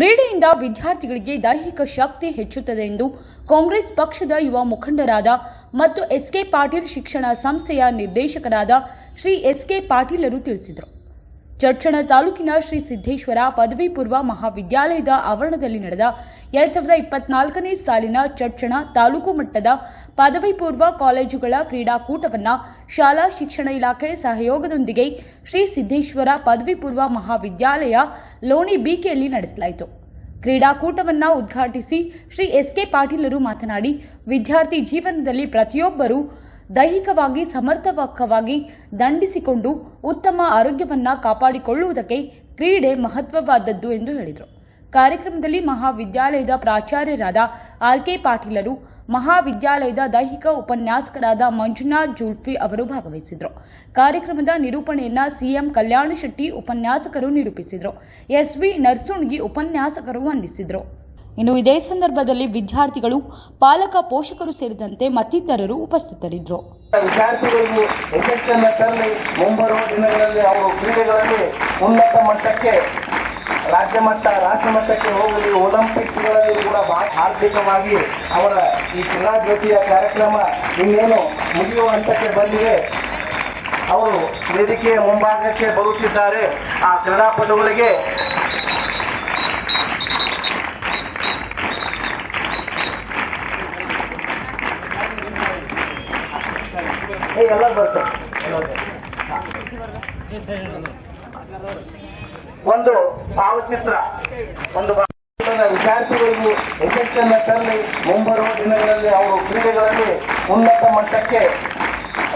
ಕ್ರೀಡೆಯಿಂದ ವಿದ್ಯಾರ್ಥಿಗಳಿಗೆ ದೈಹಿಕ ಶಕ್ತಿ ಹೆಚ್ಚುತ್ತದೆ ಎಂದು ಕಾಂಗ್ರೆಸ್ ಪಕ್ಷದ ಯುವ ಮುಖಂಡರಾದ ಮತ್ತು ಎಸ್ಕೆ ಪಾಟೀಲ್ ಶಿಕ್ಷಣ ಸಂಸ್ಥೆಯ ನಿರ್ದೇಶಕರಾದ ಶ್ರೀ ಎಸ್ಕೆ ಪಾಟೀಲರು ತಿಳಿಸಿದರು. ಚರ್ಚಣ ತಾಲೂಕಿನ ಶ್ರೀ ಸಿದ್ದೇಶ್ವರ ಪದವಿ ಪೂರ್ವ ಮಹಾವಿದ್ಯಾಲಯದ ಆವರಣದಲ್ಲಿ ನಡೆದ ಎರಡ್ ಸಾವಿರದ ಇಪ್ಪತ್ನಾಲ್ಕನೇ ಸಾಲಿನ ಚರ್ಚಣ ತಾಲೂಕು ಮಟ್ಟದ ಪದವಿ ಪೂರ್ವ ಕಾಲೇಜುಗಳ ಕ್ರೀಡಾಕೂಟವನ್ನು ಶಾಲಾ ಶಿಕ್ಷಣ ಇಲಾಖೆ ಸಹಯೋಗದೊಂದಿಗೆ ಶ್ರೀ ಸಿದ್ದೇಶ್ವರ ಪದವಿ ಪೂರ್ವ ಮಹಾವಿದ್ಯಾಲಯ ಲೋಣಿ ಬಿಕೆಯಲ್ಲಿ ನಡೆಸಲಾಯಿತು. ಕ್ರೀಡಾಕೂಟವನ್ನು ಉದ್ಘಾಟಿಸಿ ಶ್ರೀ ಎಸ್ ಕೆ ಪಾಟೀಲರು ಮಾತನಾಡಿ, ವಿದ್ಯಾರ್ಥಿ ಜೀವನದಲ್ಲಿ ಪ್ರತಿಯೊಬ್ಬರೂ ದೈಹಿಕವಾಗಿ ಸಮರ್ಥವಾಗಿ ದಂಡಿಸಿಕೊಂಡು ಉತ್ತಮ ಆರೋಗ್ಯವನ್ನು ಕಾಪಾಡಿಕೊಳ್ಳುವುದಕ್ಕೆ ಕ್ರೀಡೆ ಮಹತ್ವವಾದದ್ದು ಎಂದು ಹೇಳಿದರು. ಕಾರ್ಯಕ್ರಮದಲ್ಲಿ ಮಹಾವಿದ್ಯಾಲಯದ ಪ್ರಾಚಾರ್ಯರಾದ ಆರ್ ಕೆ ಪಾಟೀಲರು, ಮಹಾವಿದ್ಯಾಲಯದ ದೈಹಿಕ ಉಪನ್ಯಾಸಕರಾದ ಮಂಜುನಾಥ್ ಜುಲ್ಫಿ ಅವರು ಭಾಗವಹಿಸಿದರು. ಕಾರ್ಯಕ್ರಮದ ನಿರೂಪಣೆಯನ್ನ ಸಿಎಂ ಕಲ್ಯಾಣ ಶೆಟ್ಟಿ ಉಪನ್ಯಾಸಕರು ನಿರೂಪಿಸಿದರು. ಎಸ್ವಿ ನರ್ಸುಣ್ಗಿ ಉಪನ್ಯಾಸಕರು ವಂದಿಸಿದರು. ಇನ್ನು ಇದೇ ಸಂದರ್ಭದಲ್ಲಿ ವಿದ್ಯಾರ್ಥಿಗಳು ಪಾಲಕ ಪೋಷಕರು ಸೇರಿದಂತೆ ಮತ್ತಿತರರು ಉಪಸ್ಥಿತರಿದ್ದರು. ವಿದ್ಯಾರ್ಥಿಗಳಿಗೆ ಯಶಸ್ಸನ್ನು ತರಲಿ. ಮುಂಬರುವ ದಿನಗಳಲ್ಲಿ ಅವರು ಕ್ರೀಡೆಗಳಲ್ಲಿ ಉನ್ನತ ಮಟ್ಟಕ್ಕೆ, ರಾಜ್ಯ ಮಟ್ಟ, ರಾಷ್ಟ್ರ ಮಟ್ಟಕ್ಕೆ ಹೋಗಲಿ. ಒಲಿಂಪಿಕ್ಸ್ಗಳಲ್ಲಿ ಕೂಡ ಆರ್ಥಿಕವಾಗಿ ಅವರ ಈ ಕ್ರೀಡಾ ಜ್ಯೋತಿಯ ಕಾರ್ಯಕ್ರಮ ಇನ್ನೇನು ಮುಗಿಯುವ ಹಂತಕ್ಕೆ ಬಂದಿದೆ. ಅವರು ವೇದಿಕೆಯ ಮುಂಭಾಗಕ್ಕೆ ಬರುತ್ತಿದ್ದಾರೆ. ಆ ಕ್ರೀಡಾಪಟುಗಳಿಗೆ ಎಲ್ಲ ಬರ್ತದೆ ಒಂದು ಭಾವಚಿತ್ರ. ಒಂದು ಯಶಸ್ಸನ್ನು ಯಶಸ್ಸನ್ನ ತರಲಿ. ಮುಂಬರುವ ದಿನಗಳಲ್ಲಿ ಅವರು ಕ್ರೀಡೆಗಳಲ್ಲಿ ಉನ್ನತ ಮಟ್ಟಕ್ಕೆ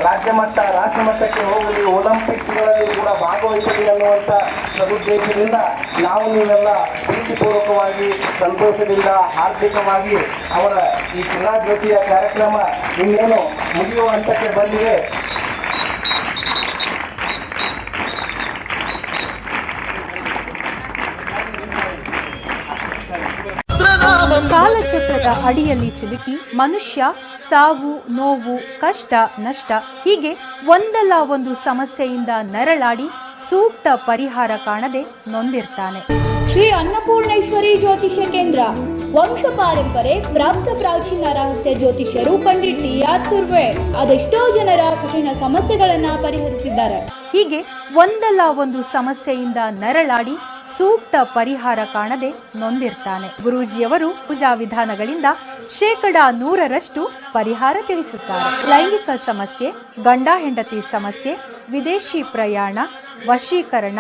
ರಾಜ್ಯ ಮಟ್ಟ, ರಾಷ್ಟ್ರ ಮಟ್ಟಕ್ಕೆ ಹೋಗಲಿ ಒಲಿಂಪಿಕ್ಸ್ಗಳಲ್ಲಿ ಕೂಡ ಭಾಗವಹಿಸಲಿ ಅನ್ನುವಂಥ ಸದುದ್ದೇಶದಿಂದ ನಾವು ನೀವೆಲ್ಲ ಪ್ರೀತಿಪೂರ್ವಕವಾಗಿ, ಸಂತೋಷದಿಂದ ಆರ್ಥಿಕವಾಗಿ ಅವರ ಈ ಕ್ರೀಡಾ ಜ್ಯೋತಿಯ ಕಾರ್ಯಕ್ರಮ ಇನ್ನೇನು ಮುಗಿಯುವ ಹಂತಕ್ಕೆ ಬಂದಿದೆ. ಅಡಿಯಲ್ಲಿ ಸಿಲುಕಿ ಮನುಷ್ಯ ಸಾವು ನೋವು ಕಷ್ಟ ನಷ್ಟ ಹೀಗೆ ಒಂದಲ್ಲ ಒಂದು ಸಮಸ್ಯೆಯಿಂದ ನರಳಾಡಿ ಸೂಕ್ತ ಪರಿಹಾರ ಕಾಣದೆ ನೊಂದಿರ್ತಾನೆ. ಶ್ರೀ ಅನ್ನಪೂರ್ಣೇಶ್ವರಿ ಜ್ಯೋತಿಷ್ಯ ಕೇಂದ್ರ. ವಂಶ ಪಾರಂಪರೆ ಪ್ರಾಪ್ತ ಪ್ರಾಚೀನ ರಹಸ್ಯ ಜ್ಯೋತಿಷ್ಯರು ಪಂಡಿತ್ ಟಿ ಆರ್ ಸುರ್ವೆ ಅದೆಷ್ಟೋ ಜನರ ಕಠಿಣ ಸಮಸ್ಯೆಗಳನ್ನ ಪರಿಹರಿಸಿದ್ದಾರೆ. ಹೀಗೆ ಒಂದಲ್ಲ ಒಂದು ಸಮಸ್ಯೆಯಿಂದ ನರಳಾಡಿ ಸೂಕ್ತ ಪರಿಹಾರ ಕಾಣದೆ ನೊಂದಿರ್ತಾನೆ. ಗುರೂಜಿಯವರು ಪೂಜಾ ವಿಧಾನಗಳಿಂದ ಶೇಕಡ ನೂರರಷ್ಟು ಪರಿಹಾರ ತಿಳಿಸುತ್ತಾರೆ. ಲೈಂಗಿಕ ಸಮಸ್ಯೆ, ಗಂಡ ಹೆಂಡತಿ ಸಮಸ್ಯೆ, ವಿದೇಶಿ ಪ್ರಯಾಣ, ವಶೀಕರಣ,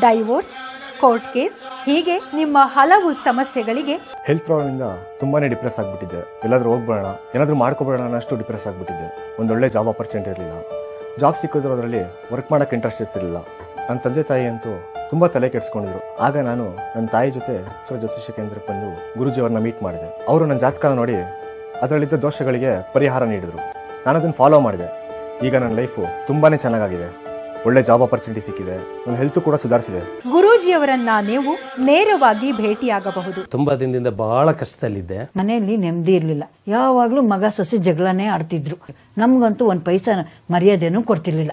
ಡೈವೋರ್ಸ್, ಕೋರ್ಟ್ ಕೇಸ್, ಹೀಗೆ ನಿಮ್ಮ ಹಲವು ಸಮಸ್ಯೆಗಳಿಗೆ ಹೆಲ್ತ್ ಪ್ರಾಬ್ಲಮ್ ಇಂದ ತುಂಬಾನೇ ಡಿಪ್ರೆಸ್ ಆಗ್ಬಿಟ್ಟಿದೆ. ಎಲ್ಲಾದ್ರೂ ಹೋಗ್ಬೇಡ ಏನಾದ್ರೂ ಮಾಡ್ಕೋಬೇಡ ಅನ್ನೋಷ್ಟು ಡಿಪ್ರೆಸ್ ಆಗ್ಬಿಟ್ಟಿದೆ. ಒಂದೊಳ್ಳೆ ಜಾಬ್ ಅಪರ್ಚುನಿಟಿ ಇರಲಿಲ್ಲ. ಜಾಬ್ ಸಿಕ್ಕಿದ್ರು ಅದರಲ್ಲಿ ವರ್ಕ್ ಮಾಡಕ್ಕೆ ಇಂಟ್ರೆಸ್ಟ್ ಇರ್ತಿರ್ಲಿಲ್ಲ. ನನ್ನ ತಂದೆ ತಾಯಿ ಅಂತೂ ತುಂಬಾ ತಲೆ ಕೆಡಿಸ್ಕೊಂಡಿದ್ರು. ಆಗ ನಾನು ನನ್ನ ತಾಯಿ ಜೊತೆ ಈಶ್ವರ ಜ್ಯೋತಿಷ್ಯ ಕೇಂದ್ರಕ್ಕೆ ಬಂದು ಗುರುಜಿಯವರನ್ನ ಮೀಟ್ ಮಾಡಿದೆ. ಅವರು ನನ್ನ ಜಾತಕ ನೋಡಿ ಅದರಲ್ಲಿದ್ದ ದೋಷಗಳಿಗೆ ಪರಿಹಾರ ನೀಡಿದ್ರು. ನಾನು ಅದನ್ನು ಫಾಲೋ ಮಾಡಿದೆ. ಈಗ ನನ್ನ ಲೈಫು ತುಂಬಾನೇ ಚೆನ್ನಾಗಿದೆ ಒಳ್ಳೆ ಜಾಬ್ ಆಪರ್ಚುನಿಟಿ ಸಿಕ್ಕಿದೆ. ನನ್ನ ಹೆಲ್ತ್ ಕೂಡ ಸುಧಾರಿಸಿದೆ. ಗುರೂಜಿಯವರನ್ನ ನೀವು ನೇರವಾಗಿ ಭೇಟಿಯಾಗಬಹುದು. ತುಂಬಾ ದಿನದಿಂದ ಬಹಳ ಕಷ್ಟದಲ್ಲಿದ್ದೆ. ಮನೆಯಲ್ಲಿ ನೆಮ್ಮದಿ ಇರಲಿಲ್ಲ. ಯಾವಾಗಲೂ ಮಗ ಸಸಿ ಜಗಳನೇ ಆಡ್ತಿದ್ರು. ನಮ್ಗಂತೂ ಒಂದು ಪೈಸಾ ಮರ್ಯಾದೆನೂ ಕೊಡ್ತಿರ್ಲಿಲ್ಲ.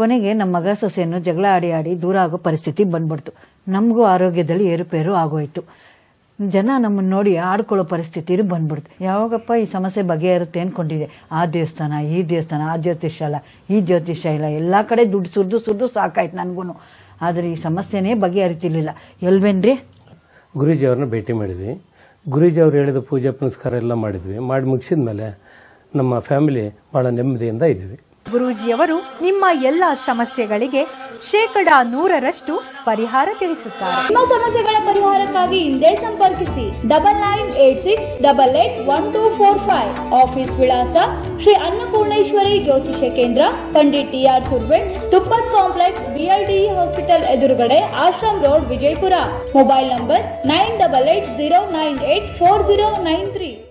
ಕೊನೆಗೆ ನಮ್ಮ ಮಗ ಸೊಸೆಯನ್ನು ಜಗಳ ಆಡಿ ಆಡಿ ದೂರ ಆಗೋ ಪರಿಸ್ಥಿತಿ ಬಂದ್ಬಿಡ್ತು. ನಮಗೂ ಆರೋಗ್ಯದಲ್ಲಿ ಏರುಪೇರು ಆಗೋಯ್ತು. ಜನ ನಮ್ಮನ್ನ ನೋಡಿ ಆಡ್ಕೊಳ್ಳೋ ಪರಿಸ್ಥಿತಿ ಬಂದ್ಬಿಡ್ತು. ಯಾವಾಗಪ್ಪ ಈ ಸಮಸ್ಯೆ ಬಗೆಹರುತ್ತೆ ಅನ್ಕೊಂಡಿದೆ. ಆ ದೇವಸ್ಥಾನ, ಈ ದೇವಸ್ಥಾನ, ಆ ಜ್ಯೋತಿಷ್ಯಾಲ ಈ ಜ್ಯೋತಿಷ್ಯ ಇಲ್ಲ, ಎಲ್ಲ ಕಡೆ ದುಡ್ಡು ಸುರಿದು ಸುರಿದು ಸಾಕಾಯ್ತು ನನಗೂ ಆದರೆ ಈ ಸಮಸ್ಯೆನೇ ಬಗೆಹರಿತಿರ್ಲಿಲ್ಲ. ಎಲ್ವೇನ್ರಿ? ಗುರೂಜಿ ಅವ್ರನ್ನ ಭೇಟಿ ಮಾಡಿದ್ವಿ. ಗುರೂಜಿ ಅವ್ರು ಹೇಳಿದ ಪೂಜೆ ಪುನಸ್ಕಾರ ಎಲ್ಲ ಮಾಡಿದ್ವಿ. ಮಾಡಿ ಮುಗಿಸಿದ ಮೇಲೆ ನಮ್ಮ ಫ್ಯಾಮಿಲಿ ಬಹಳ ನೆಮ್ಮದಿಯಿಂದ ಇದ್ವಿ ಗುರೂಜಿಯವರು ನಿಮ್ಮ ಎಲ್ಲ ಸಮಸ್ಯೆಗಳಿಗೆ ಶೇಕಡ ನೂರರಷ್ಟು ಪರಿಹಾರ ತಿಳಿಸುತ್ತಾರೆ. ನಿಮ್ಮ ಸಮಸ್ಯೆಗಳ ಪರಿಹಾರಕ್ಕಾಗಿ ಹಿಂದೆ ಸಂಪರ್ಕಿಸಿ. Double nine eight six double eight one two four five. Office ವಿಳಾಸ ಶ್ರೀ ಅನ್ನಪೂರ್ಣೇಶ್ವರಿ ಜ್ಯೋತಿಷ್ಯ ಕೇಂದ್ರ Pandit T R Surve Tuppat complex BLDE hospital ಎದುರುಗಡೆ Ashram road, Vijayapura. Mobile number nine double eight zero nine eight four zero nine three.